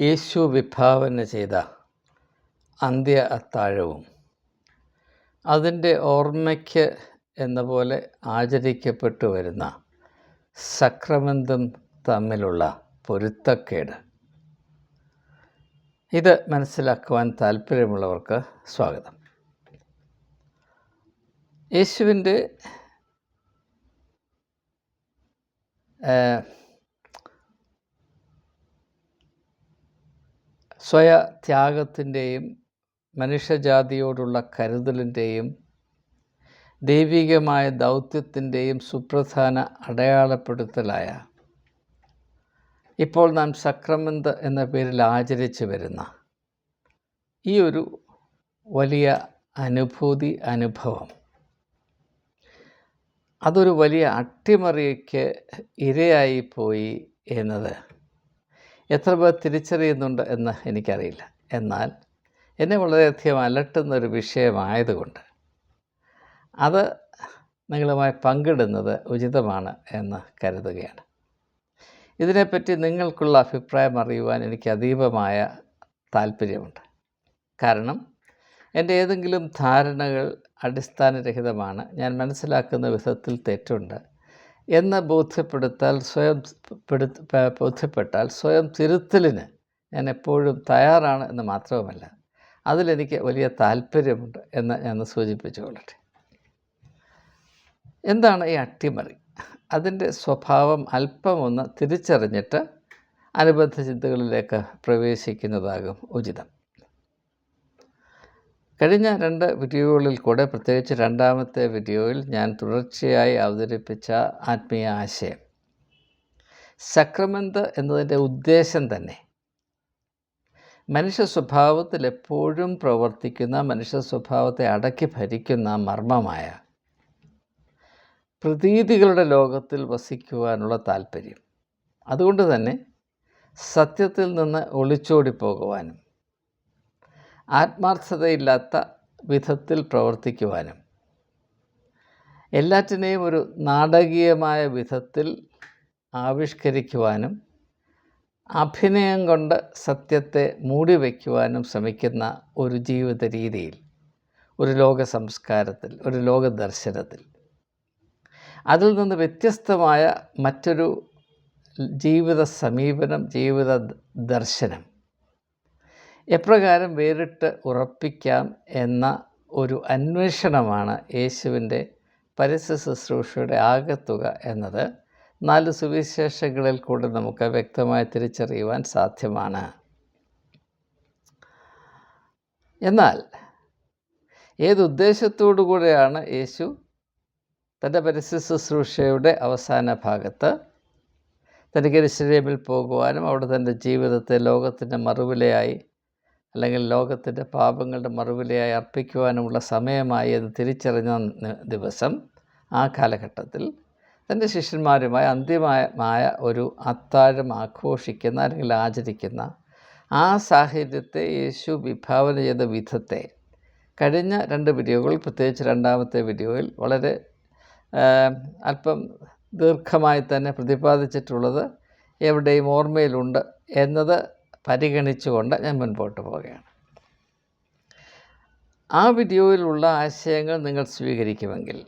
യേശു വിഭാവന ചെയ്ത അന്ത്യ അത്താഴവും. അതിന്റെ ഓർമ്മയ്ക്ക് എന്ന പോലെ ആചരിക്കപ്പെട്ടു വരുന്ന സക്രമന്തും തമ്മിലുള്ള പൊരുത്തക്കേട്. ഇത് മനസ്സിലാക്കുവാൻ താല്പര്യമുള്ളവർക്ക് സ്വാഗതം. യേശുവിന്റെ സ്വയ ത്യാഗത്തിന്റെയും മനുഷ്യജാതിയോടുള്ള കരുതലിന്റെയും ദൈവികമായ ദൗത്യത്തിന്റെയും സുപ്രധാന അടയാളപ്പെടുത്തലായ ഇപ്പോൾ നാം സക്രമന്ത് എന്ന പേരിൽ ആചരിച്ചു വരുന്ന ഈ ഒരു വലിയ അനുഭൂതി അനുഭവം. അതൊരു വലിയ അട്ടിമറിക്ക് ഇരയായിപ്പോയി എന്നത് എത്ര പേർ തിരിച്ചറിയുന്നുണ്ട് എന്ന് എനിക്കറിയില്ല. എന്നാൽ എന്നെ വളരെയധികം അലട്ടുന്ന ഒരു വിഷയമായതുകൊണ്ട് അത് നിങ്ങളുമായി പങ്കിടുന്നത് ഉചിതമാണ് എന്ന് കരുതുകയാണ്. ഇതിനെപ്പറ്റി നിങ്ങൾക്കുള്ള അഭിപ്രായം അറിയുവാൻ എനിക്ക് അതീവമായ താല്പര്യമുണ്ട് കാരണം എന്റെ ഏതെങ്കിലും ധാരണകൾ അടിസ്ഥാനരഹിതമാണ്. ഞാൻ മനസ്സിലാക്കുന്ന വിധത്തിൽ തെറ്റുണ്ട്. എന്ന് ബോധ്യപ്പെടുത്താൽ സ്വയം ബോധ്യപ്പെട്ടാൽ സ്വയം തിരുത്തലിന് ഞാൻ എപ്പോഴും തയ്യാറാണ് എന്ന് മാത്രവുമല്ല അതിലെനിക്ക് വലിയ താല്പര്യമുണ്ട് എന്ന് ഞാൻ സൂചിപ്പിച്ചുകൊള്ളട്ടെ. എന്താണ് ഈ അട്ടിമറി? അതിന്റെ സ്വഭാവം അല്പമൊന്ന് തിരിച്ചറിഞ്ഞിട്ട് അനുബന്ധ ചിന്തകളിലേക്ക് പ്രവേശിക്കുന്നതാകും ഉചിതം. കഴിഞ്ഞ രണ്ട് വീഡിയോകളിൽ കൂടെ പ്രത്യേകിച്ച് രണ്ടാമത്തെ വീഡിയോയിൽ ഞാൻ തുടർച്ചയായി അവതരിപ്പിച്ച ആത്മീയ ആശയം. സക്രമന്ത് എന്നതിന്റെ ഉദ്ദേശം തന്നെ. മനുഷ്യ സ്വഭാവത്തിൽ എപ്പോഴും പ്രവർത്തിക്കുന്ന മനുഷ്യ സ്വഭാവത്തെ അടക്കി ഭരിക്കുന്ന മർമ്മമായ പ്രതീതികളുടെ ലോകത്തിൽ വസിക്കുവാനുള്ള താല്പര്യം. അതുകൊണ്ട് തന്നെ സത്യത്തിൽ നിന്ന് ഒളിച്ചോടി പോകുവാനും ആത്മാർത്ഥതയില്ലാത്ത വിധത്തിൽ പ്രവർത്തിക്കുവാനും എല്ലാറ്റിനെയും ഒരു നാടകീയമായ വിധത്തിൽ ആവിഷ്കരിക്കുവാനും അഭിനയം കൊണ്ട് സത്യത്തെ മൂടി വയ്ക്കുവാനും ശ്രമിക്കുന്ന ഒരു ജീവിത രീതിയിൽ ഒരു ലോക സംസ്കാരത്തിൽ ഒരു ലോക ദർശനത്തിൽ. അതിൽ നിന്ന് വ്യത്യസ്തമായ മറ്റൊരു ജീവിത സമീപനം ജീവിത ദർശനം എപ്രകാരം വേറിട്ട് ഉറപ്പിക്കാം എന്ന ഒരു അന്വേഷണമാണ് യേശുവിന്റെ പരസ്യ ശുശ്രൂഷയുടെ ആകത്തുക എന്നത്. നാല് സുവിശേഷങ്ങളിൽ കൂടെ നമുക്ക് വ്യക്തമായി തിരിച്ചറിയുവാൻ സാധ്യമാണ്. എന്നാൽ ഏതുദ്ദേശത്തോടു കൂടെയാണ് യേശു തന്റെ പരസ്യ ശുശ്രൂഷയുടെ അവസാന ഭാഗത്ത് തനിക്ക് എരിശിലേമിൽ പോകുവാനും അവിടെ തന്റെ ജീവിതത്തെ ലോകത്തിന്റെ മറുവിലയായി അല്ലെങ്കിൽ ലോകത്തിന്റെ പാപങ്ങളുടെ മറുവിലയായി അർപ്പിക്കുവാനുമുള്ള സമയമായി എന്ന് തിരിച്ചറിഞ്ഞ ദിവസം ആ കാലഘട്ടത്തിൽ തന്റെ ശിഷ്യന്മാരുമായി അന്തിമമായ ഒരു അത്താഴം ആഘോഷിക്കുന്ന അല്ലെങ്കിൽ ആചരിക്കുന്ന ആ സാഹചര്യത്തെ യേശു വിഭാവന ചെയ്ത വിധത്തെ കഴിഞ്ഞ രണ്ട് വീഡിയോകൾ പ്രത്യേകിച്ച് രണ്ടാമത്തെ വീഡിയോയിൽ വളരെ അല്പം ദീർഘമായി തന്നെ പ്രതിപാദിച്ചിട്ടുള്ളത് എവിടെയും ഓർമ്മയിലുണ്ട് എന്നത് പരിഗണിച്ചുകൊണ്ട് ഞാൻ മുൻപോട്ട് പോവുകയാണ്. ആ വീഡിയോയിലുള്ള ആശയങ്ങൾ നിങ്ങൾ സ്വീകരിക്കുമെങ്കിൽ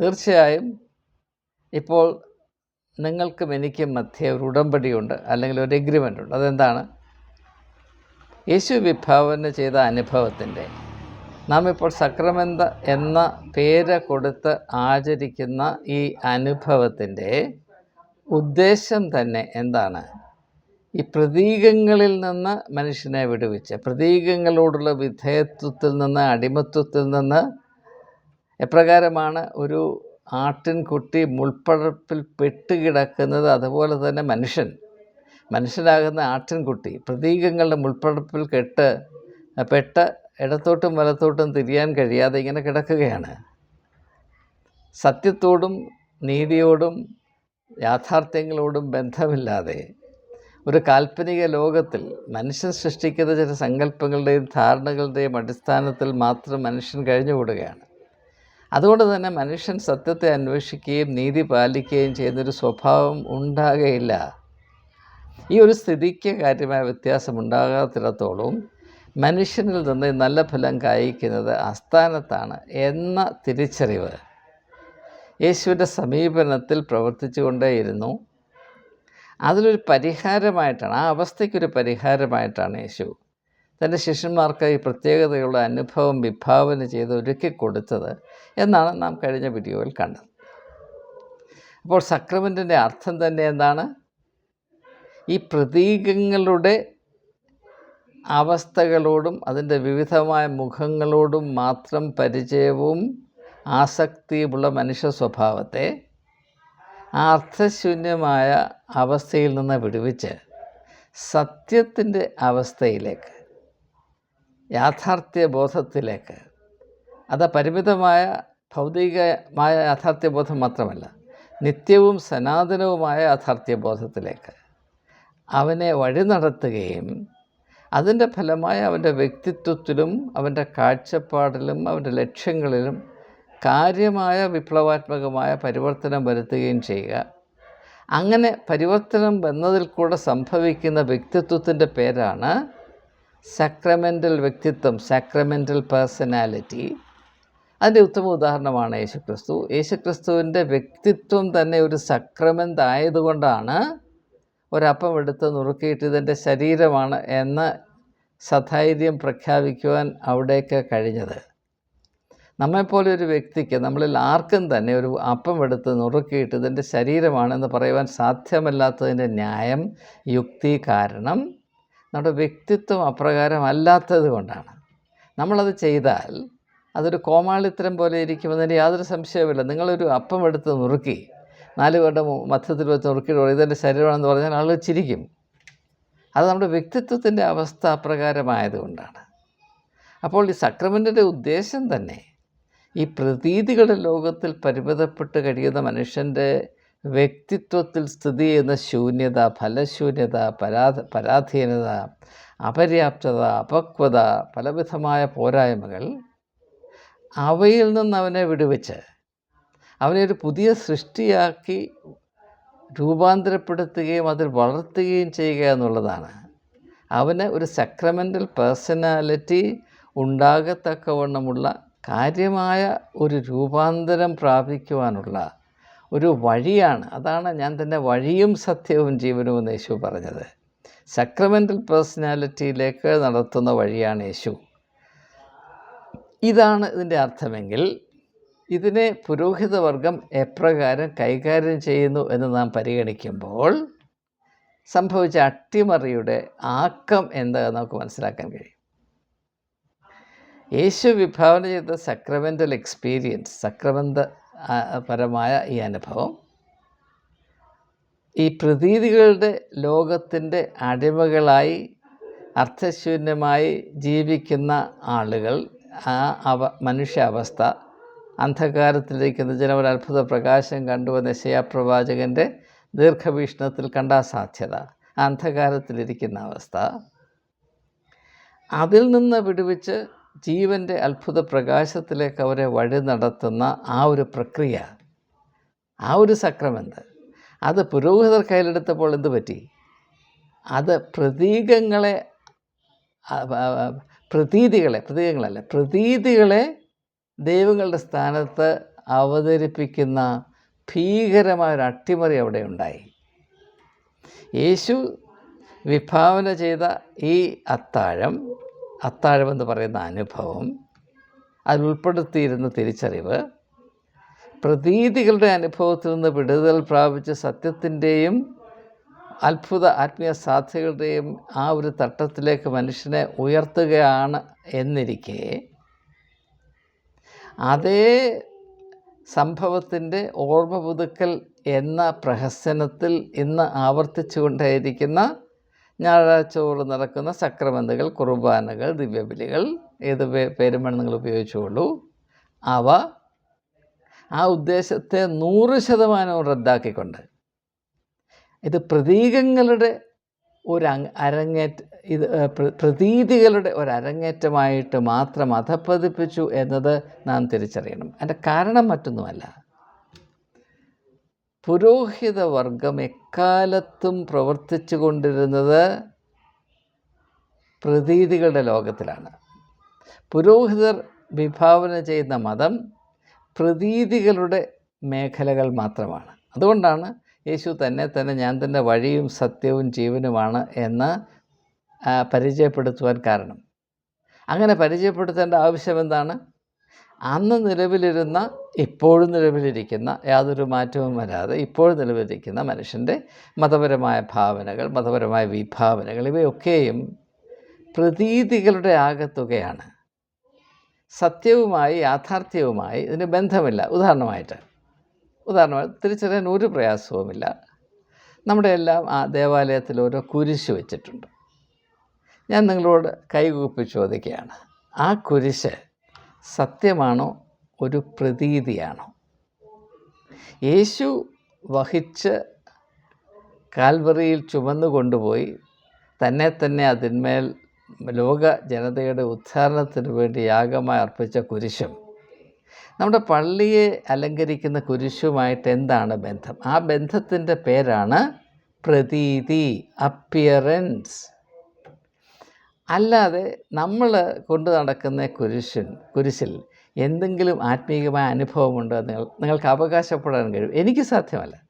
തീർച്ചയായും ഇപ്പോൾ നിങ്ങൾക്കും എനിക്കും മധ്യേ ഒരു ഉടമ്പടിയുണ്ട് അല്ലെങ്കിൽ ഒരു എഗ്രിമെന്റ് ഉണ്ട്. അതെന്താണ്? യേശു വിഭാവന ചെയ്ത അനുഭവത്തിന്റെ നാം ഇപ്പോൾ സക്രമെന്ത എന്ന പേര് കൊടുത്ത് ആചരിക്കുന്ന ഈ അനുഭവത്തിന്റെ ഉദ്ദേശം തന്നെ എന്താണ്? ഈ പ്രതീകങ്ങളിൽ നിന്ന് മനുഷ്യനെ വിടുവിച്ച് പ്രതീകങ്ങളോടുള്ള വിധേയത്വത്തിൽ നിന്ന് അടിമത്വത്തിൽ നിന്ന് എപ്രകാരമാണ് ഒരു ആട്ടിൻകുട്ടി മുൾപ്പടപ്പിൽ പെട്ടുകിടക്കുന്നത്? അതുപോലെ തന്നെ മനുഷ്യൻ മനുഷ്യനാകുന്ന ആട്ടിൻകുട്ടി പ്രതീകങ്ങളുടെ മുൾപ്പടപ്പിൽ കെട്ട് പെട്ട് ഇടത്തോട്ടും വലത്തോട്ടും തിരിയാൻ കഴിയാതെ ഇങ്ങനെ കിടക്കുകയാണ്. സത്യത്തോടും നീതിയോടും യാഥാർത്ഥ്യങ്ങളോടും ബന്ധമില്ലാതെ ഒരു കാൽപ്പനിക ലോകത്തിൽ മനുഷ്യൻ സൃഷ്ടിക്കുന്ന ചില സങ്കല്പങ്ങളുടെയും ധാരണകളുടെയും അടിസ്ഥാനത്തിൽ മാത്രം മനുഷ്യൻ കഴിഞ്ഞുകൂടുകയാണ്. അതുകൊണ്ട് തന്നെ മനുഷ്യൻ സത്യത്തെ അന്വേഷിക്കുകയും നീതി പാലിക്കുകയും ചെയ്യുന്നൊരു സ്വഭാവം ഉണ്ടാകുകയില്ല ഈ ഒരു സ്ഥിതിക്ക് കാര്യമായ വ്യത്യാസമുണ്ടാകാത്തിടത്തോളം മനുഷ്യനിൽ നിന്ന് നല്ല ഫലം കായ്ക്കുന്നത് അസ്ഥാനത്താണ് എന്ന തിരിച്ചറിവ്. യേശുവിന്റെ സമീപനത്തിൽ പ്രവർത്തിച്ചു കൊണ്ടേയിരുന്നു അതിലൊരു പരിഹാരമായിട്ടാണ് ആ അവസ്ഥയ്ക്കൊരു പരിഹാരമായിട്ടാണ് യേശു തന്റെ ശിഷ്യന്മാർക്ക് ഈ പ്രത്യേകതയുള്ള അനുഭവം വിഭാവന ചെയ്ത് ഒരുക്കി കൊടുത്തത് എന്നാണ് നാം കഴിഞ്ഞ വീഡിയോയിൽ കണ്ടത്. അപ്പോൾ സക്രമന്റിന്റെ അർത്ഥം തന്നെ എന്താണ്? ഈ പ്രതീകങ്ങളുടെ അവസ്ഥകളോടും അതിന്റെ വിവിധമായ മുഖങ്ങളോടും മാത്രം പരിചയവും ആസക്തിയുമുള്ള മനുഷ്യ സ്വഭാവത്തെ അർത്ഥശൂന്യമായ അവസ്ഥയിൽ നിന്ന് വിടുവിച്ച് സത്യത്തിന്റെ അവസ്ഥയിലേക്ക് യാഥാർത്ഥ്യ ബോധത്തിലേക്ക്. അത് പരിമിതമായ ഭൗതികമായ യാഥാർത്ഥ്യബോധം മാത്രമല്ല നിത്യവും സനാതനവുമായ യാഥാർത്ഥ്യബോധത്തിലേക്ക് അവനെ വഴി നടത്തുകയും അതിന്റെ ഫലമായി അവന്റെ വ്യക്തിത്വത്തിലും അവന്റെ കാഴ്ചപ്പാടിലും അവന്റെ ലക്ഷ്യങ്ങളിലും കാര്യമായ വിപ്ലവാത്മകമായ പരിവർത്തനം വരുത്തുകയും ചെയ്യുക. അങ്ങനെ പരിവർത്തനം വന്നതിൽ കൂടെ സംഭവിക്കുന്ന വ്യക്തിത്വത്തിന്റെ പേരാണ് സക്രമെന്റൽ വ്യക്തിത്വം സക്രമെന്റൽ പേഴ്സണാലിറ്റി അതിന്റെ ഉത്തമ ഉദാഹരണമാണ് യേശുക്രിസ്തു. യേശുക്രിസ്തുവിന്റെ വ്യക്തിത്വം തന്നെ ഒരു സക്രമെന്റ് ആയതുകൊണ്ടാണ് ഒരപ്പം എടുത്ത് നുറുക്കിയിട്ട് ഇതിന്റെ ശരീരമാണ് എന്ന് സധൈര്യം പ്രഖ്യാപിക്കുവാൻ അവിടേക്ക് കഴിഞ്ഞത്. നമ്മെപ്പോലെ ഒരു വ്യക്തിക്ക് നമ്മളിൽ ആർക്കും തന്നെ ഒരു അപ്പം എടുത്ത് നുറുക്കിയിട്ട് ഇതിന്റെ ശരീരമാണെന്ന് പറയുവാൻ സാധ്യമല്ലാത്തതിന്റെ ന്യായം യുക്തി കാരണം നമ്മുടെ വ്യക്തിത്വം അപ്രകാരം അല്ലാത്തത് കൊണ്ടാണ്. നമ്മളത് ചെയ്താൽ അതൊരു കോമാളിത്തരം പോലെ ഇരിക്കുമെന്നതിന് യാതൊരു സംശയവുമില്ല. നിങ്ങളൊരു അപ്പം എടുത്ത് നുറുക്കി നാല് പേരുടെ മധ്യത്തിൽ വെച്ച് നുറുക്കിയിട്ട് ഇതെന്റെ ശരീരമാണെന്ന് പറഞ്ഞാൽ ആളുകൾ ചിരിക്കും. അത് നമ്മുടെ വ്യക്തിത്വത്തിന്റെ അവസ്ഥ അപ്രകാരമായതുകൊണ്ടാണ് അപ്പോൾ ഈ സക്രമെന്റിന്റെ ഉദ്ദേശം തന്നെ ഈ പ്രതീതികളുടെ ലോകത്തിൽ പരിമിതപ്പെട്ട് കഴിയുന്ന മനുഷ്യന്റെ വ്യക്തിത്വത്തിൽ സ്ഥിതി ചെയ്യുന്ന ശൂന്യത ഫലശൂന്യത പരാധ പരാധീനത അപര്യാപ്തത അപക്വത പലവിധമായ പോരായ്മകൾ അവയിൽ നിന്ന് അവനെ വിടുവിച്ച് അവനെ ഒരു പുതിയ സൃഷ്ടിയാക്കി രൂപാന്തരപ്പെടുത്തുകയും അതിൽ വളർത്തുകയും ചെയ്യുക എന്നുള്ളതാണ്. അവന് ഒരു സക്രമെന്റൽ പേഴ്സണാലിറ്റി ഉണ്ടാകത്തക്കവണ്ണമുള്ള കാര്യമായ ഒരു രൂപാന്തരം പ്രാപിക്കുവാനുള്ള ഒരു വഴിയാണ്. അതാണ് ഞാൻ തന്നെ വഴിയും സത്യവും ജീവനും എന്ന് യേശു പറഞ്ഞത്. സക്രമെന്റൽ പേഴ്സണാലിറ്റിയിലേക്ക് നടത്തുന്ന വഴിയാണ് യേശു. ഇതാണ് ഇതിന്റെ അർത്ഥമെങ്കിൽ ഇതിനെ പുരോഹിതവർഗം എപ്രകാരം കൈകാര്യം ചെയ്യുന്നു എന്ന് നാം പരിഗണിക്കുമ്പോൾ സംഭവിച്ച അട്ടിമറിയുടെ ആക്കം എന്താ നമുക്ക് മനസ്സിലാക്കാൻ കഴിയും. യേശു വിഭാവന ചെയ്ത സക്രമെന്റൽ എക്സ്പീരിയൻസ് സക്രമന്ത പരമായ ഈ അനുഭവം ഈ പ്രതീതികളുടെ ലോകത്തിന്റെ അടിമകളായി അർത്ഥശൂന്യമായി ജീവിക്കുന്ന ആളുകൾ ആ അവ മനുഷ്യാവസ്ഥ അന്ധകാരത്തിലിരിക്കുന്ന ജനം ഒരു അത്ഭുത പ്രകാശം കണ്ടുവന്ന ശയാപ്രവാചകന്റെ ദീർഘവീക്ഷണത്തിൽ കണ്ട സാധ്യത അന്ധകാരത്തിലിരിക്കുന്ന അവസ്ഥ. അതിൽ നിന്ന് വിടുവിച്ച് ജീവന്റെ അത്ഭുത പ്രകാശത്തിലേക്ക് അവരെ വഴി നടത്തുന്ന ആ ഒരു പ്രക്രിയ ആ ഒരു സക്രമെന്ത് അത് പുരോഹിതർ കയ്യിലെടുത്തപ്പോൾ എന്ത് പറ്റി? അത് പ്രതീകങ്ങളെ പ്രതീതികളെ പ്രതീകങ്ങളല്ല? പ്രതീതികളെ ദൈവങ്ങളുടെ സ്ഥാനത്ത് അവതരിപ്പിക്കുന്ന ഭീകരമായ ഒരു അട്ടിമറി അവിടെ ഉണ്ടായി. യേശു വിഭാവന ചെയ്ത ഈ അത്താഴം അത്താഴമെന്ന് പറയുന്ന അനുഭവം അതിലുൾപ്പെടുത്തിയിരുന്ന തിരിച്ചറിവ് പ്രതീതികളുടെ അനുഭവത്തിൽ നിന്ന് വിടുതൽ പ്രാപിച്ച് സത്യത്തിന്റെയും അത്ഭുത ആത്മീയ സാധ്യതകളുടെയും ആ ഒരു തട്ടത്തിലേക്ക് മനുഷ്യനെ ഉയർത്തുകയാണ് എന്നിരിക്കെ അതേ സംഭവത്തിന്റെ ഓർമ്മ പുതുക്കൽ എന്ന പ്രഹസനത്തിൽ ഇന്ന് ആവർത്തിച്ചു ഞായറാഴ്ചയോട് നടക്കുന്ന സക്രമന്തുകൾ കുർബാനകൾ ദിവ്യബലികൾ ഏത് പേരുമാണ് നിങ്ങൾ ഉപയോഗിച്ചുകൊള്ളൂ? അവ ആ ഉദ്ദേശത്തെ നൂറ് ശതമാനവും റദ്ദാക്കിക്കൊണ്ട്. ഇത് പ്രതീകങ്ങളുടെ ഒരു അരങ്ങേറ്റ ഇത് പ്രതീതികളുടെ ഒരു അരങ്ങേറ്റമായിട്ട് മാത്രം അധപ്പതിപ്പിച്ചു എന്നത് നാം തിരിച്ചറിയണം. അതിന്റെ കാരണം മറ്റൊന്നുമല്ല. പുരോഹിത വർഗം എക്കാലത്തും പ്രവർത്തിച്ചു കൊണ്ടിരുന്നത് പ്രതീതികളുടെ ലോകത്തിലാണ്. പുരോഹിതർ വിഭാവന ചെയ്യുന്ന മതം പ്രതീതികളുടെ മേഖലകൾ മാത്രമാണ്. അതുകൊണ്ടാണ് യേശു തന്നെ തന്നെ ഞാൻ തന്നെ വഴിയും സത്യവും ജീവനുമാണ് എന്ന് പരിചയപ്പെടുത്തുവാൻ കാരണം. അങ്ങനെ പരിചയപ്പെടുത്തേണ്ട ആവശ്യം എന്താണ്? അന്ന് നിലവിലിരുന്ന ഇപ്പോഴും നിലവിലിരിക്കുന്ന യാതൊരു മാറ്റവും വരാതെ ഇപ്പോഴും നിലവിലിരിക്കുന്ന മനുഷ്യന്റെ മതപരമായ ഭാവനകൾ മതപരമായ വിഭാവനകൾ ഇവയൊക്കെയും പ്രതീതികളുടെ ആകത്തുകയാണ്. സത്യവുമായി യാഥാർത്ഥ്യവുമായി ഇതിന് ബന്ധമില്ല. ഉദാഹരണമായിട്ട് ഉദാഹരണമായി തിരിച്ചറിയാൻ ഒരു പ്രയാസവുമില്ല. നമ്മുടെ എല്ലാം ആ ദേവാലയത്തിൽ ഓരോ കുരിശ് വെച്ചിട്ടുണ്ട്. ഞാൻ നിങ്ങളോട് കൈകൂപ്പി ചോദിക്കുകയാണ് ആ കുരിശ് സത്യമാണോ ഒരു പ്രതീതിയാണ്. യേശു വഹിച്ച് കാൽവറിയിൽ ചുമന്നു കൊണ്ടുപോയി തന്നെ തന്നെ അതിന്മേൽ ലോക ജനതയുടെ ഉദ്ധാരണത്തിന് വേണ്ടി യാഗമായി അർപ്പിച്ച കുരിശും. നമ്മുടെ പള്ളിയെ അലങ്കരിക്കുന്ന കുരിശുമായിട്ട് എന്താണ് ബന്ധം? ആ ബന്ധത്തിന്റെ പേരാണ് പ്രതീതി അപ്പിയറൻസ്. അല്ലാതെ നമ്മൾ കൊണ്ടു നടക്കുന്ന കുരിശൻ കുരിശിൽ എന്തെങ്കിലും ആത്മീയമായ അനുഭവമുണ്ടോ നിങ്ങൾ നിങ്ങൾക്ക് അവകാശപ്പെടാൻ കഴിയും. എനിക്ക് സാധ്യമല്ല.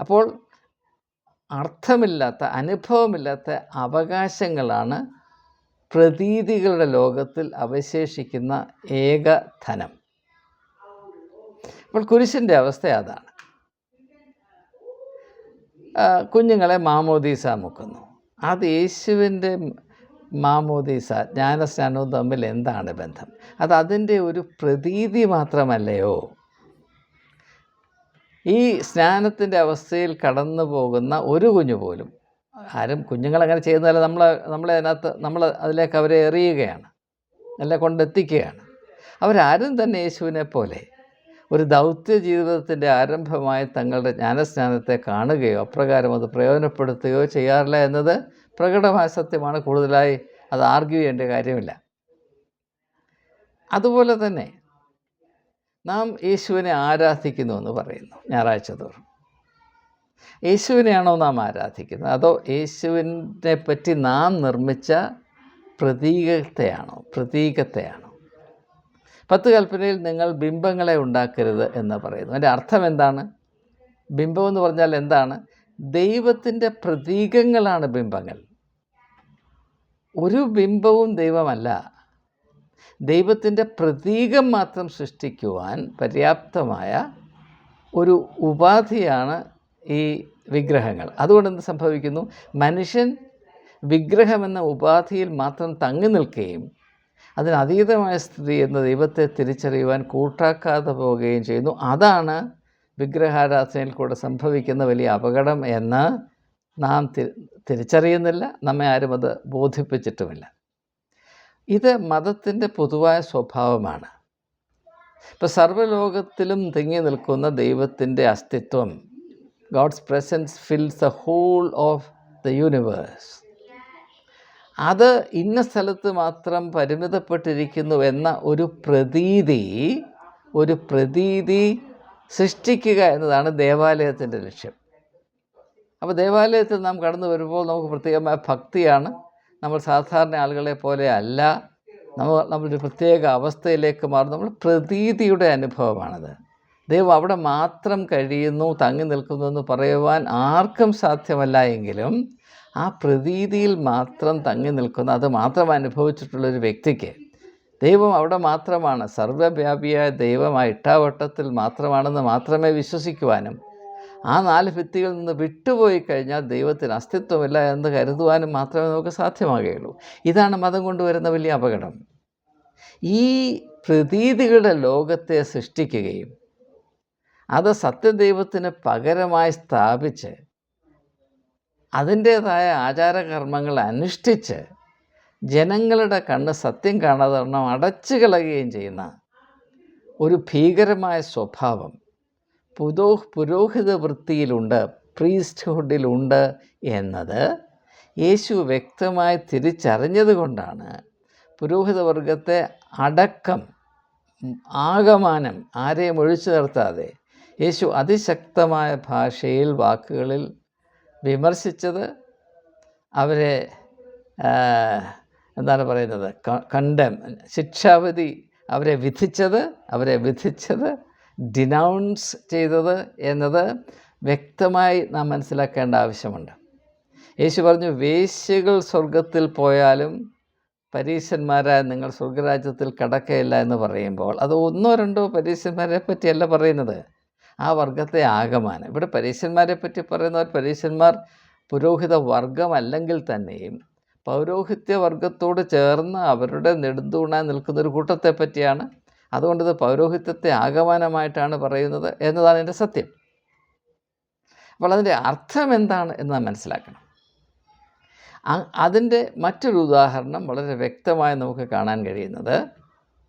അപ്പോൾ അർത്ഥമില്ലാത്ത അനുഭവമില്ലാത്ത അവകാശങ്ങളാണ് പ്രതീതികളുടെ ലോകത്തിൽ അവശേഷിക്കുന്ന ഏക ധനം. അപ്പോൾ കുരിശിന്റെ അവസ്ഥ അതാണ്. കുഞ്ഞുങ്ങളെ മാമോദീസ മുക്കുന്നു. അത് യേശുവിന്റെ മാമോദീസ ജ്ഞാനസ്നാനവും തമ്മിൽ എന്താണ് ബന്ധം? അത് അതിന്റെ ഒരു പ്രതീതി മാത്രമല്ലയോ? ഈ സ്നാനത്തിന്റെ അവസ്ഥയിൽ കടന്നു പോകുന്ന ഒരു കുഞ്ഞു പോലും ആരും കുഞ്ഞുങ്ങളങ്ങനെ ചെയ്യുന്നതല്ല നമ്മൾ നമ്മളെ അതിനകത്ത് നമ്മൾ അതിലേക്ക് അവരെ എറിയുകയാണ് അല്ല കൊണ്ടെത്തിക്കുകയാണ്. അവരാരും തന്നെ യേശുവിനെ പോലെ ഒരു ദൗത്യ ജീവിതത്തിന്റെ ആരംഭമായി തങ്ങളുടെ ജ്ഞാനസ്നാനത്തെ കാണുകയോ അപ്രകാരം അത് പ്രയോജനപ്പെടുത്തുകയോ ചെയ്യാറില്ല എന്നത് പ്രകടമായ സത്യമാണ് കൂടുതലായി അത് ആർഗ്യൂ ചെയ്യേണ്ട കാര്യമില്ല. അതുപോലെ തന്നെ നാം യേശുവിനെ ആരാധിക്കുന്നു എന്ന് പറയുന്നു ഞായറാഴ്ച തോറും. യേശുവിനെയാണോ നാം ആരാധിക്കുന്നത്? അതോ യേശുവിനെ പറ്റി നാം നിർമ്മിച്ച പ്രതീകത്തെയാണോ? പ്രതീകത്തെയാണോ? പത്ത് കൽപ്പനയിൽ നിങ്ങൾ ബിംബങ്ങളെ ഉണ്ടാക്കരുത് എന്ന് പറയുന്നു. അതിന്റെ അർത്ഥം എന്താണ്? ബിംബം എന്ന് പറഞ്ഞാൽ എന്താണ്? ദൈവത്തിന്റെ പ്രതീകങ്ങളാണ് ബിംബങ്ങൾ. ഒരു ബിംബവും ദൈവമല്ല. ദൈവത്തിന്റെ പ്രതീകം മാത്രം സൃഷ്ടിക്കുവാൻ പര്യാപ്തമായ ഒരു ഉപാധിയാണ് ഈ വിഗ്രഹങ്ങൾ. അതുകൊണ്ട് എന്ത് സംഭവിക്കുന്നു? മനുഷ്യൻ വിഗ്രഹമെന്ന ഉപാധിയിൽ മാത്രം തങ്ങി നിൽക്കുകയും അതിനതീതമായ സ്ഥിതി എന്ന ദൈവത്തെ തിരിച്ചറിയുവാൻ കൂട്ടാക്കാതെ പോവുകയും ചെയ്യുന്നു. അതാണ് വിഗ്രഹാരാധനയിൽ കൂടെ സംഭവിക്കുന്ന വലിയ അപകടം എന്ന് നാം തിരിച്ചറിയുന്നില്ല നമ്മെ ആരും അത് ബോധിപ്പിച്ചിട്ടുമില്ല. ഇത് മതത്തിന്റെ പൊതുവായ സ്വഭാവമാണ്. ഇപ്പോൾ സർവലോകത്തിലും തിങ്ങി നിൽക്കുന്ന ദൈവത്തിന്റെ അസ്തിത്വം God's presence fills the whole of the universe. അത് ഇന്ന സ്ഥലത്ത് മാത്രം പരിമിതപ്പെട്ടിരിക്കുന്നു എന്ന ഒരു പ്രതീതി ഒരു പ്രതീതി സൃഷ്ടിക്കുക എന്നതാണ് ദേവാലയത്തിന്റെ ലക്ഷ്യം. അപ്പോൾ ദേവാലയത്തിൽ നാം കടന്നു വരുമ്പോൾ നമുക്ക് പ്രത്യേകമായ ഭക്തിയാണ്. നമ്മൾ സാധാരണ ആളുകളെ പോലെ അല്ല. നമ്മൾ നമ്മളൊരു പ്രത്യേക അവസ്ഥയിലേക്ക് മാറും നമ്മൾ പ്രതീതിയുടെ അനുഭവമാണത്. ദൈവം അവിടെ മാത്രം കഴിയുന്നു തങ്ങി നിൽക്കുന്നു എന്ന് പറയുവാൻ ആർക്കും സാധ്യമല്ല എങ്കിലും ആ പ്രതീതിയിൽ മാത്രം തങ്ങി നിൽക്കുന്ന. അത് മാത്രം അനുഭവിച്ചിട്ടുള്ളൊരു വ്യക്തിക്ക്. ദൈവം അവിടെ മാത്രമാണ്. സർവവ്യാപിയായ ദൈവം ആ ഇട്ടാവട്ടത്തിൽ മാത്രമാണെന്ന് മാത്രമേ വിശ്വസിക്കുവാനും ആ നാല് ഭിത്തികളിൽ നിന്ന് വിട്ടുപോയി കഴിഞ്ഞാൽ ദൈവത്തിന് അസ്തിത്വമില്ല എന്ന് കരുതുവാനും മാത്രമേ നമുക്ക് സാധ്യമാകുകയുള്ളൂ. ഇതാണ് മതം കൊണ്ടുവരുന്ന വലിയ അപകടം. ഈ പ്രതീതികളുടെ ലോകത്തെ സൃഷ്ടിക്കുകയും അത് സത്യദൈവത്തിന് പകരമായി സ്ഥാപിച്ച് അതിന്റേതായ ആചാരകർമ്മങ്ങൾ അനുഷ്ഠിച്ച് ജനങ്ങളുടെ കണ്ണ് സത്യം കാണാതെ അടച്ചു കളയുകയും ചെയ്യുന്ന ഒരു ഭീകരമായ സ്വഭാവം പുരോ പുരോഹിത വൃത്തിയിലുണ്ട് പ്രീസ്റ്റ്ഹുഡിലുണ്ട് എന്നത് യേശു വ്യക്തമായി തിരിച്ചറിഞ്ഞതുകൊണ്ടാണ്. പുരോഹിതവർഗത്തെ അടക്കം ആകമാനം ആരെയും ഒഴിച്ചു നിർത്താതെ യേശു അതിശക്തമായ ഭാഷയിൽ വാക്കുകളിൽ വിമർശിച്ചത് അവരെ എന്താണ് പറയുന്നത് കണ്ടം ശിക്ഷാവിധി അവരെ വിധിച്ചത് അവരെ വിധിച്ചത് ഡിനൗൺസ് ചെയ്തത് എന്നത് വ്യക്തമായി നാം മനസ്സിലാക്കേണ്ട ആവശ്യമുണ്ട്. യേശു പറഞ്ഞു വേശ്യകൾ സ്വർഗത്തിൽ പോയാലും പരീശന്മാരായ നിങ്ങൾ സ്വർഗരാജ്യത്തിൽ കടക്കയില്ല എന്ന് പറയുമ്പോൾ അത് ഒന്നോ രണ്ടോ പരീശന്മാരെ പറ്റിയല്ല പറയുന്നത്. ആ വർഗത്തെ ആകമാനം. ഇവിടെ പരീശന്മാരെ പറ്റി പറയുന്നവർ പരീശന്മാർ പുരോഹിത വർഗമല്ലെങ്കിൽ തന്നെയും പൗരോഹിത്യ വർഗത്തോട് ചേർന്ന് അവരുടെ നെടുന്തൂണായി നിൽക്കുന്നൊരു കൂട്ടത്തെ പറ്റിയാണ് അതുകൊണ്ട് ഇത് പൗരോഹിത്യത്തെ ആഗമനമായിട്ടാണ് പറയുന്നത് എന്നതാണ് എന്റെ സത്യം. അപ്പോൾ അതിന്റെ അർത്ഥം എന്താണ് എന്ന് നാം മനസ്സിലാക്കണം. അതിന്റെ മറ്റൊരു ഉദാഹരണം വളരെ വ്യക്തമായി നമുക്ക് കാണാൻ കഴിയുന്നത്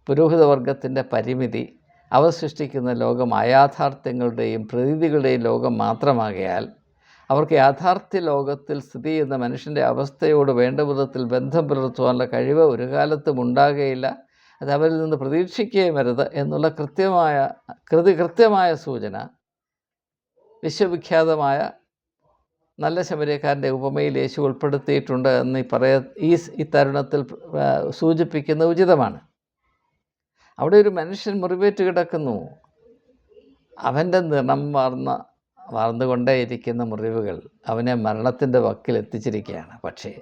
പുരോഹിത വർഗത്തിന്റെ പരിമിതി അവർ സൃഷ്ടിക്കുന്ന ലോകം അയാഥാർത്ഥ്യങ്ങളുടെയും പ്രതീതികളുടെയും ലോകം മാത്രമാകയാൽ അവർക്ക് യാഥാർത്ഥ്യ ലോകത്തിൽ സ്ഥിതി ചെയ്യുന്ന മനുഷ്യന്റെ അവസ്ഥയോട് വേണ്ട വിധത്തിൽ ബന്ധം പുലർത്തുവാനുള്ള കഴിവ് ഒരു കാലത്തും ഉണ്ടാകുകയില്ല അത് അവരിൽ നിന്ന് പ്രതീക്ഷിക്കുകയും വരുത് എന്നുള്ള കൃത്യമായ കൃതി കൃത്യമായ സൂചന വിശ്വവിഖ്യാതമായ നല്ല ശബരിയക്കാരന്റെ ഉപമയിൽ യേശു ഉൾപ്പെടുത്തിയിട്ടുണ്ട് എന്ന് പറയ ഈ ഈ തരുണത്തിൽ ഉചിതമാണ്. അവിടെ ഒരു മനുഷ്യൻ മുറിവേറ്റ് കിടക്കുന്നു. അവന്റെ നിറം വാർന്ന വാർന്നുകൊണ്ടേയിരിക്കുന്ന മുറിവുകൾ അവനെ മരണത്തിന്റെ വക്കിൽ എത്തിച്ചിരിക്കുകയാണ്. പക്ഷേ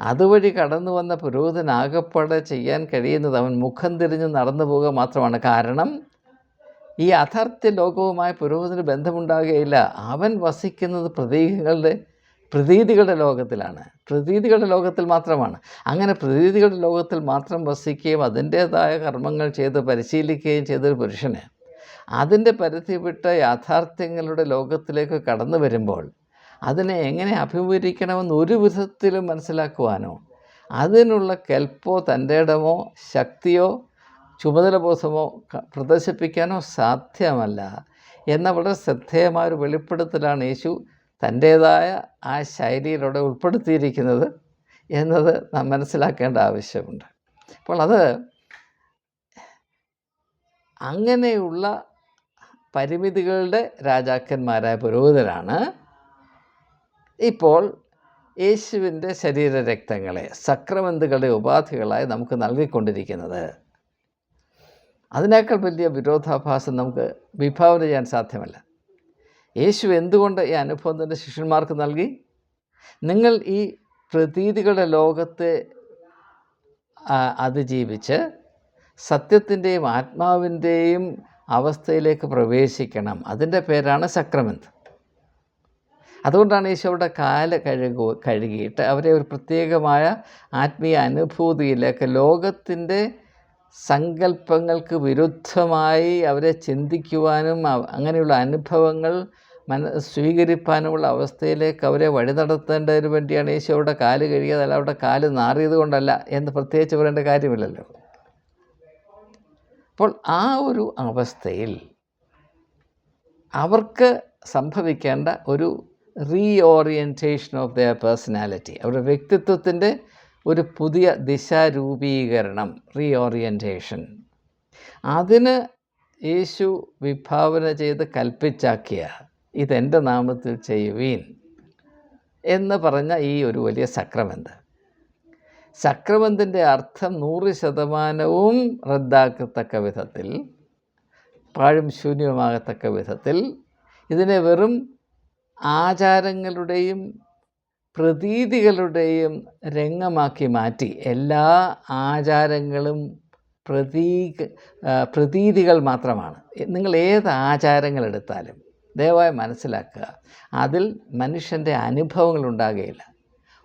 അതുവഴി കടന്നു വന്ന പുരോഹിതനാകപ്പാടെ ചെയ്യാൻ കഴിയുന്നത് അവൻ മുഖം തിരിഞ്ഞ് നടന്നു പോവുക മാത്രമാണ്. കാരണം ഈ അഥർത്ഥ്യ ലോകവുമായി പുരോഹിതന് ബന്ധമുണ്ടാകുകയില്ല. അവൻ വസിക്കുന്നത് പ്രതീകങ്ങളുടെ പ്രതീതികളുടെ ലോകത്തിലാണ്. പ്രതീതികളുടെ ലോകത്തിൽ മാത്രമാണ്. അങ്ങനെ പ്രതീതികളുടെ ലോകത്തിൽ മാത്രം വസിക്കുകയും അതിന്റേതായ കർമ്മങ്ങൾ ചെയ്ത് പരിശീലിക്കുകയും ചെയ്തൊരു പുരുഷന് അതിന്റെ പരിധി വിട്ട യാഥാർത്ഥ്യങ്ങളുടെ ലോകത്തിലേക്ക് കടന്നു വരുമ്പോൾ അതിനെ എങ്ങനെ അഭിമുഖീകരിക്കണമെന്ന് ഒരു വിധത്തിലും മനസ്സിലാക്കുവാനോ അതിനുള്ള കെൽപ്പോ തന്റെ ഇടമോ ശക്തിയോ ചുമതല ബോധമോ പ്രദർശിപ്പിക്കാനോ സാധ്യമല്ല. എന്ന വളരെ ശ്രദ്ധേയമായ ഒരു വെളിപ്പെടുത്തലാണ് യേശു തന്റേതായ ആ ശൈലിയിലൂടെ ഉൾപ്പെടുത്തിയിരിക്കുന്നത് എന്നത് നാം മനസ്സിലാക്കേണ്ട ആവശ്യമുണ്ട്. അപ്പോൾ അത് അങ്ങനെയുള്ള പരിമിതികളുടെ രാജാക്കന്മാരായ പുരോഹിതരാണ് ഇപ്പോൾ യേശുവിന്റെ ശരീരരക്തങ്ങളെ സക്രമന്തുകളുടെ ഉപാധികളായി നമുക്ക് നൽകിക്കൊണ്ടിരിക്കുന്നത്. അതിനേക്കാൾ വലിയ വിരോധാഭാസം നമുക്ക് വിഭാവന ചെയ്യാൻ സാധ്യമല്ല. യേശു എന്തുകൊണ്ട് ഈ അനുഭവം തന്റെ ശിഷ്യന്മാർക്ക് നൽകി? നിങ്ങൾ ഈ പ്രതീതികളുടെ ലോകത്തെ അതിജീവിച്ച് സത്യത്തിന്റെയും ആത്മാവിന്റെയും അവസ്ഥയിലേക്ക് പ്രവേശിക്കണം. അതിന്റെ പേരാണ് സക്രമന്ത്. അതുകൊണ്ടാണ് ഈശോ അവിടെ കാൽ കഴുകു കഴുകിയിട്ട് അവരെ ഒരു പ്രത്യേകമായ ആത്മീയ അനുഭൂതിയിലേക്ക് ലോകത്തിന്റെ സങ്കല്പങ്ങൾക്ക് വിരുദ്ധമായി അവരെ ചിന്തിക്കുവാനും അങ്ങനെയുള്ള അനുഭവങ്ങൾ മന സ്വീകരിപ്പാനുമുള്ള അവസ്ഥയിലേക്ക് അവരെ വഴി നടത്തേണ്ടതിന് വേണ്ടിയാണ് ഈശോ അവിടെ കാൽ കഴുകിയത്. അല്ല അവിടെ കാൽ നാറിയത് കൊണ്ടല്ല എന്ന് പ്രത്യേകിച്ച് പറയേണ്ട കാര്യമില്ലല്ലോ. അപ്പോൾ ആ ഒരു അവസ്ഥയിൽ അവർക്ക് സംഭവിക്കേണ്ട ഒരു റീഓറിയന്റേഷൻ ഓഫ് ദെയർ പേഴ്സണാലിറ്റി അവരുടെ വ്യക്തിത്വത്തിന്റെ ഒരു പുതിയ ദിശാരൂപീകരണം റീഓറിയന്റേഷൻ അതിന് യേശു വിഭാവന ചെയ്ത് കൽപ്പിച്ചാക്കിയ ഇതെന്റെ നാമത്തിൽ ചെയ്യുവീൻ എന്ന് പറഞ്ഞ ഈ ഒരു വലിയ സക്രമന്ത്? സക്രമന്തിന്റെ അർത്ഥം നൂറ് ശതമാനവും റദ്ദാക്കത്തക്ക വിധത്തിൽ പാഴും ശൂന്യമാകത്തക്ക വിധത്തിൽ ഇതിനെ വെറും ആചാരങ്ങളുടെയും പ്രതീതികളുടെയും രംഗമാക്കി മാറ്റി. എല്ലാ ആചാരങ്ങളും പ്രതീക പ്രതീതികൾ മാത്രമാണ്. നിങ്ങൾ ഏത് ആചാരങ്ങൾ എടുത്താലും ദയവായി മനസ്സിലാക്കുക. അതിൽ മനുഷ്യന്റെ അനുഭവങ്ങൾ ഉണ്ടാകുകയില്ല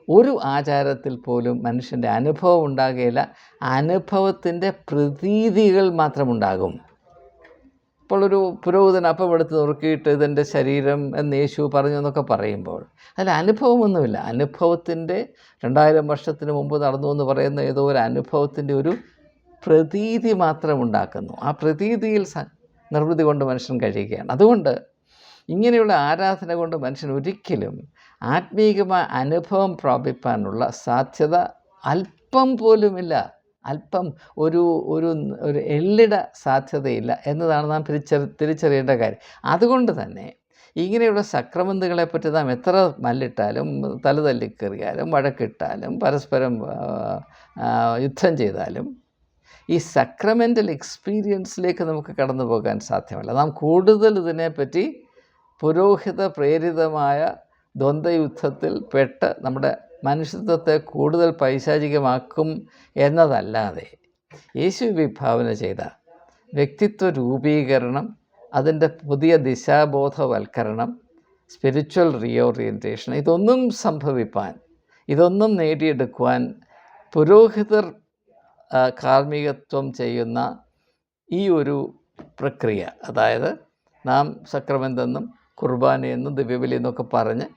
ഒരു ആചാരത്തിൽ പോലും മനുഷ്യന്റെ അനുഭവം ഉണ്ടാകുകയില്ല അനുഭവത്തിന്റെ പ്രതീതികൾ മാത്രമുണ്ടാകും. ഇപ്പോൾ ഒരു പുരോഹിതൻ അപ്പം എടുത്ത് നുറുക്കിയിട്ട് ഇതെന്റെ ശരീരം എന്ന് യേശു പറഞ്ഞു എന്നൊക്കെ പറയുമ്പോൾ അതിൽ അനുഭവമൊന്നുമില്ല. അനുഭവത്തിന്റെ രണ്ടായിരം വർഷത്തിന് മുമ്പ് നടന്നു എന്ന് പറയുന്ന ഏതോ ഒരു അനുഭവത്തിന്റെ ഒരു പ്രതീതി മാത്രം ഉണ്ടാക്കുന്നു. ആ പ്രതീതിയിൽ നിർവൃതി കൊണ്ട് മനുഷ്യൻ കഴിയുകയാണ്. അതുകൊണ്ട് ഇങ്ങനെയുള്ള ആരാധന കൊണ്ട് മനുഷ്യൻ ഒരിക്കലും ആത്മീകമായ അനുഭവം പ്രാപിപ്പാനുള്ള സാധ്യത അല്പം പോലുമില്ല. അല്പം ഒരു ഒരു ഒരു എള്ളിട സാധ്യതയില്ല എന്നതാണ് നാം തിരിച്ചറി തിരിച്ചറിയേണ്ട കാര്യം. അതുകൊണ്ട് തന്നെ ഇങ്ങനെയുള്ള സക്രമന്തുകളെപ്പറ്റി നാം എത്ര മല്ലിട്ടാലും തല തല്ലിക്കെറിയാലും വഴക്കിട്ടാലും പരസ്പരം യുദ്ധം ചെയ്താലും ഈ സക്രമെന്റൽ എക്സ്പീരിയൻസിലേക്ക് നമുക്ക് കടന്നു പോകാൻ സാധ്യമല്ല. നാം കൂടുതൽ ഇതിനെപ്പറ്റി പുരോഹിത പ്രേരിതമായ ദ്വന്ദ്വയുദ്ധത്തിൽ പെട്ട് നമ്മുടെ മനുഷ്യത്വത്തെ കൂടുതൽ പൈശാചികമാക്കും എന്നതല്ലാതെ യേശു വിഭാവന ചെയ്ത വ്യക്തിത്വ രൂപീകരണം അതിന്റെ പുതിയ ദിശാബോധവൽക്കരണം സ്പിരിച്വൽ റീഓറിയന്റേഷൻ ഇതൊന്നും സംഭവിപ്പാൻ ഇതൊന്നും നേടിയെടുക്കുവാൻ പുരോഹിതർ കാർമ്മികത്വം ചെയ്യുന്ന ഈ ഒരു പ്രക്രിയ. അതായത് നാം സക്രമെന്തെന്നും കുർബാനയെന്നും ദിവ്യബലി എന്നൊക്കെ പറഞ്ഞ്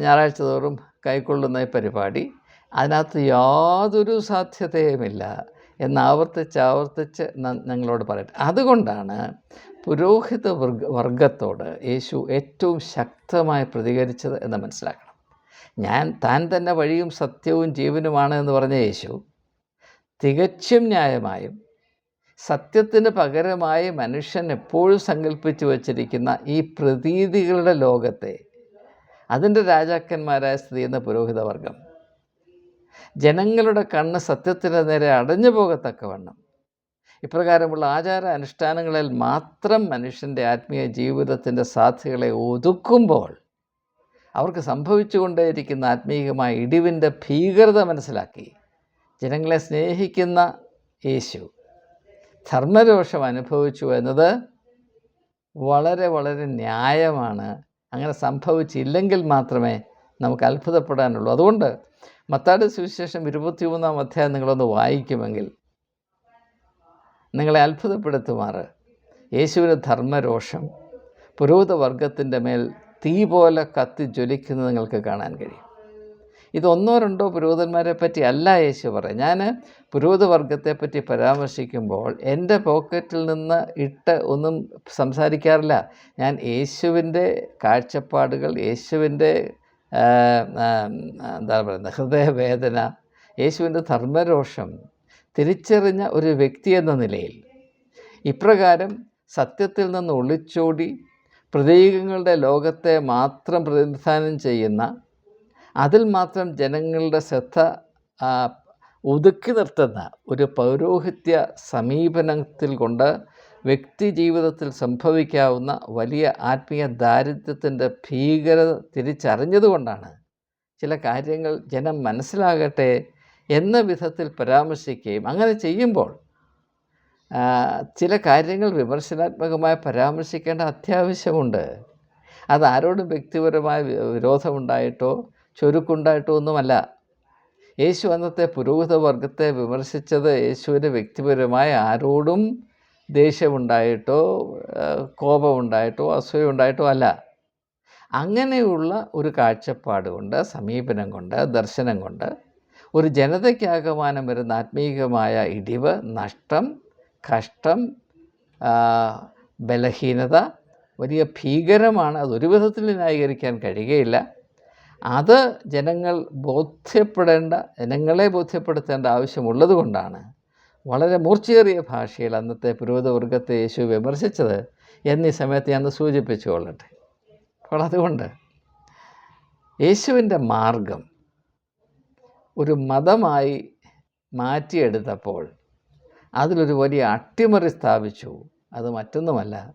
ഞായറാഴ്ച തോറും കൈക്കൊള്ളുന്ന പരിപാടി. അതിനകത്ത് യാതൊരു സാധ്യതയുമില്ല എന്ന് ആവർത്തിച്ച് ആവർത്തിച്ച് ഞങ്ങളോട് പറയട്ടെ. അതുകൊണ്ടാണ് പുരോഹിത വർഗ വർഗത്തോട് യേശു ഏറ്റവും ശക്തമായി പ്രതികരിച്ചത് എന്ന് മനസ്സിലാക്കണം. ഞാൻ താൻ തന്നെ വഴിയും സത്യവും ജീവനുമാണ് എന്ന് പറഞ്ഞ യേശു തികച്ചും ന്യായമായും സത്യത്തിന് പകരമായി മനുഷ്യൻ എപ്പോഴും സങ്കല്പിച്ചു വച്ചിരിക്കുന്ന ഈ പ്രതീതികളുടെ ലോകത്തെ അതിന്റെ രാജാക്കന്മാരായ സ്ത്രീ എന്ന പുരോഹിതവർഗം ജനങ്ങളുടെ കണ്ണ് സത്യത്തിന് നേരെ അടഞ്ഞു പോകത്തക്കവണ്ണം. ഇപ്രകാരമുള്ള ആചാര അനുഷ്ഠാനങ്ങളിൽ മാത്രം മനുഷ്യന്റെ ആത്മീയ ജീവിതത്തിന്റെ സാധ്യതകളെ ഒതുക്കുമ്പോൾ അവർക്ക് സംഭവിച്ചുകൊണ്ടേയിരിക്കുന്ന ആത്മീയമായ ഇടിവിന്റെ ഭീകരത മനസ്സിലാക്കി ജനങ്ങളെ സ്നേഹിക്കുന്ന യേശു ധർമ്മരോഷം അനുഭവിച്ചു എന്നത് വളരെ വളരെ ന്യായമാണ് അങ്ങനെ സംഭവിച്ചില്ലെങ്കിൽ മാത്രമേ നമുക്ക് അത്ഭുതപ്പെടാനുള്ളൂ. അതുകൊണ്ട് മത്താട് സുവിശേഷം ഇരുപത്തിമൂന്നാം അധ്യായം നിങ്ങളൊന്ന് വായിക്കുമെങ്കിൽ നിങ്ങളെ അത്ഭുതപ്പെടുത്തുമാറ്. യേശുവിന് ധർമ്മരോഷം പുരോഹിത വർഗത്തിന്റെ മേൽ തീ പോലെ കത്തി ജ്വലിക്കുന്നത് നിങ്ങൾക്ക് കാണാൻ കഴിയും. ഇതൊന്നോ രണ്ടോ പുരോഹിതന്മാരെ പറ്റി അല്ല യേശു പറയും ഞാൻ പുരോഹിതവർഗത്തെ പറ്റി പരാമർശിക്കുമ്പോൾ എന്റെ പോക്കറ്റിൽ നിന്ന് ഇട്ട് ഒന്നും സംസാരിക്കാറില്ല. ഞാൻ യേശുവിന്റെ കാഴ്ചപ്പാടുകൾ യേശുവിന്റെ എന്താ പറയുന്നത് ഹൃദയവേദന യേശുവിന്റെ ധർമ്മരോഷം തിരിച്ചറിഞ്ഞ ഒരു വ്യക്തി എന്ന നിലയിൽ ഇപ്രകാരം സത്യത്തിൽ നിന്ന് ഒളിച്ചോടി പ്രതീകങ്ങളുടെ ലോകത്തെ മാത്രം പ്രതിനിധാനം ചെയ്യുന്ന അതിൽ മാത്രം ജനങ്ങളുടെ ശ്രദ്ധ ഒതുക്കി നിർത്തുന്ന ഒരു പൗരോഹിത്യ സമീപനത്തിൽ കൊണ്ട് വ്യക്തി ജീവിതത്തിൽ സംഭവിക്കാവുന്ന വലിയ ആത്മീയ ദാരിദ്ര്യത്തിന്റെ ഭീകരത തിരിച്ചറിഞ്ഞതുകൊണ്ടാണ് ചില കാര്യങ്ങൾ ജനം മനസ്സിലാകട്ടെ എന്ന വിധത്തിൽ പരാമർശിക്കുകയും അങ്ങനെ ചെയ്യുമ്പോൾ ചില കാര്യങ്ങൾ വിമർശനാത്മകമായി പരാമർശിക്കേണ്ട അത്യാവശ്യമുണ്ട്. അത് ആരോടും വ്യക്തിപരമായ വിരോധമുണ്ടായിട്ടോ ചുരുക്കുണ്ടായിട്ടോ ഒന്നുമല്ല യേശു അന്നത്തെ പുരോഹിത വർഗത്തെ വിമർശിച്ചത് യേശുവിന് വ്യക്തിപരമായ ആരോടും ദേഷ്യമുണ്ടായിട്ടോ കോപമുണ്ടായിട്ടോ അസൂയുണ്ടായിട്ടോ അല്ല. അങ്ങനെയുള്ള ഒരു കാഴ്ചപ്പാട് കൊണ്ട് സമീപനം കൊണ്ട് ദർശനം കൊണ്ട് ഒരു ജനതയ്ക്കാകമാനം വരുന്ന ആത്മീയമായ ഇടിവ് നഷ്ടം കഷ്ടം ബലഹീനത വലിയ ഭീകരമാണ്. അതൊരു വിധത്തിൽ ന്യായീകരിക്കാൻ കഴിയുകയില്ല. അത് ജനങ്ങൾ ബോധ്യപ്പെടേണ്ട ജനങ്ങളെ ബോധ്യപ്പെടുത്തേണ്ട ആവശ്യമുള്ളത് കൊണ്ടാണ്. വളരെ മൂർച്ചയേറിയ ഭാഷയിൽ അന്നത്തെ പുരോഹിതവർഗത്തെ യേശു വിമർശിച്ചത് എന്നീ സമയത്ത് ഞാൻ സൂചിപ്പിച്ചു കൊള്ളട്ടെ. അപ്പോൾ അതുകൊണ്ട് യേശുവിന്റെ മാർഗം ഒരു മതമായി മാറ്റിയെടുത്തപ്പോൾ അതിലൊരു വലിയ അട്ടിമറി സ്ഥാപിച്ചു. അത് മറ്റൊന്നുമല്ല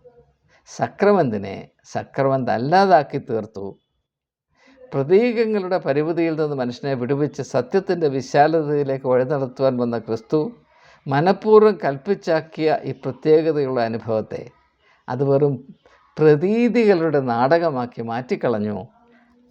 സക്രമന്തിനെ സക്രമന്ത് അല്ലാതാക്കി തീർത്തു. പ്രതീകങ്ങളുടെ പരിമിതിയിൽ നിന്ന് മനുഷ്യനെ വിടുവിച്ച് സത്യത്തിന്റെ വിശാലതയിലേക്ക് വഴി നടത്തുവാൻ വന്ന ക്രിസ്തു മനഃപൂർവം കൽപ്പിച്ചാക്കിയ ഈ പ്രത്യേകതയുള്ള അനുഭവത്തെ അത് വെറും പ്രതീതികളുടെ നാടകമാക്കി മാറ്റിക്കളഞ്ഞു.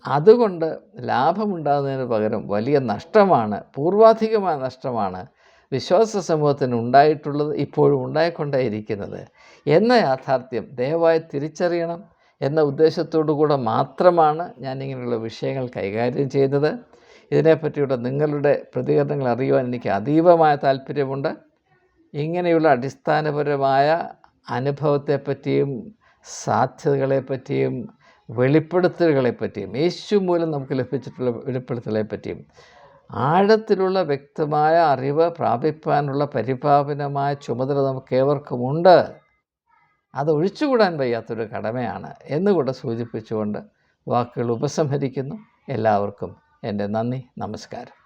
അതുകൊണ്ട് ലാഭമുണ്ടാകുന്നതിന് പകരം വലിയ നഷ്ടമാണ് പൂർവാധികമായ നഷ്ടമാണ് വിശ്വാസ സമൂഹത്തിന് ഉണ്ടായിട്ടുള്ളത് ഇപ്പോഴും ഉണ്ടായിക്കൊണ്ടേയിരിക്കുന്നത്. എന്ന യാഥാർത്ഥ്യം ദയവായി തിരിച്ചറിയണം. എന്ന ഉദ്ദേശത്തോടു കൂടെ മാത്രമാണ് ഞാൻ ഇങ്ങനെയുള്ള വിഷയങ്ങൾ കൈകാര്യം ചെയ്യുന്നത്. ഇതിനെപ്പറ്റിയുള്ള നിങ്ങളുടെ പ്രതികരണങ്ങൾ അറിയുവാൻ എനിക്ക് അതീവമായ താല്പര്യമുണ്ട്. ഇങ്ങനെയുള്ള അടിസ്ഥാനപരമായ അനുഭവത്തെപ്പറ്റിയും സാധ്യതകളെപ്പറ്റിയും വെളിപ്പെടുത്തലുകളെപ്പറ്റിയും യേശു മൂലം നമുക്ക് ലഭിച്ചിട്ടുള്ള വെളിപ്പെടുത്തലെപ്പറ്റിയും ആഴത്തിലുള്ള വ്യക്തമായ അറിവ് പ്രാപിപ്പാനുള്ള പരിപാവനമായ ചുമതല നമുക്ക് ഏവർക്കുമുണ്ട് അത് ഒഴിച്ചുകൂടാൻ വയ്യാത്തൊരു കടമയാണ് എന്നുകൂടെ സൂചിപ്പിച്ചുകൊണ്ട് വാക്കുകൾ ഉപസംഹരിക്കുന്നു. എല്ലാവർക്കും എന്റെ നന്ദി നമസ്കാരം.